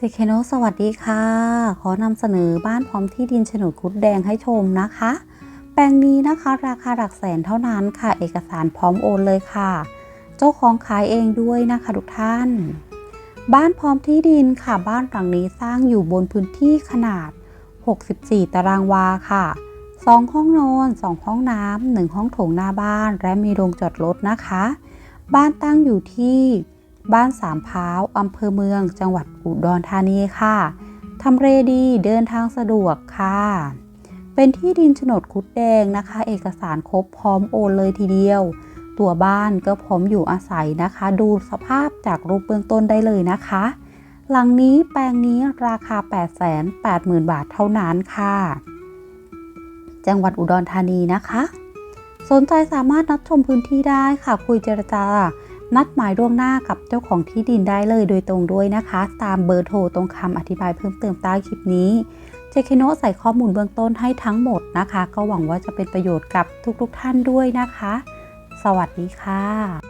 เจเคโนสวัสดีค่ะ ขอนำเสนอบ้านพร้อมที่ดินโฉนดคุดแดงให้ชมนะคะ แปลงนี้นะคะราคาหลักแสนเท่านั้นค่ะ เอกสารพร้อมโอนเลยค่ะ เจ้าของขายเองด้วยนะคะทุกท่าน บ้านพร้อมที่ดินค่ะ บ้านหลังนี้สร้างอยู่บนพื้นที่ขนาด 64 ตารางวาค่ะ 2 ห้องนอน 2 ห้องน้ำ1ห้องโถงหน้าบ้าน และมีโรงจอดรถนะคะ บ้านตั้งอยู่ที่ บ้านสามพร้าวอำเภอเมือง จังหวัดอุดรธานีค่ะทำเลดีเดินทางสะดวกค่ะ เป็นที่ดินโฉนดคุดแดงนะคะ เอกสารครบพร้อมโอนเลยทีเดียว ตัวบ้านก็พร้อมอยู่อาศัยนะคะ ดูสภาพจากรูปเบื้องต้นได้เลยนะคะ หลังนี้แปลงนี้ราคา 880,000 บาทเท่านั้นค่ะ จังหวัดอุดรธานีนะคะ สนใจสามารถนัดชมพื้นที่ได้ค่ะ คุยเจรจา นัดหมายล่วงหน้ากับเจ้าของที่ดินได้เลยโดยตรงด้วยนะคะ ตามเบอร์โทรตรงคำอธิบายเพิ่มเติมใต้คลิปนี้เจคโนใส่ข้อมูลเบื้องต้นให้ทั้งหมดนะคะ ก็หวังว่าจะเป็นประโยชน์กับทุกๆทท่านด้วยนะคะ สวัสดีค่ะ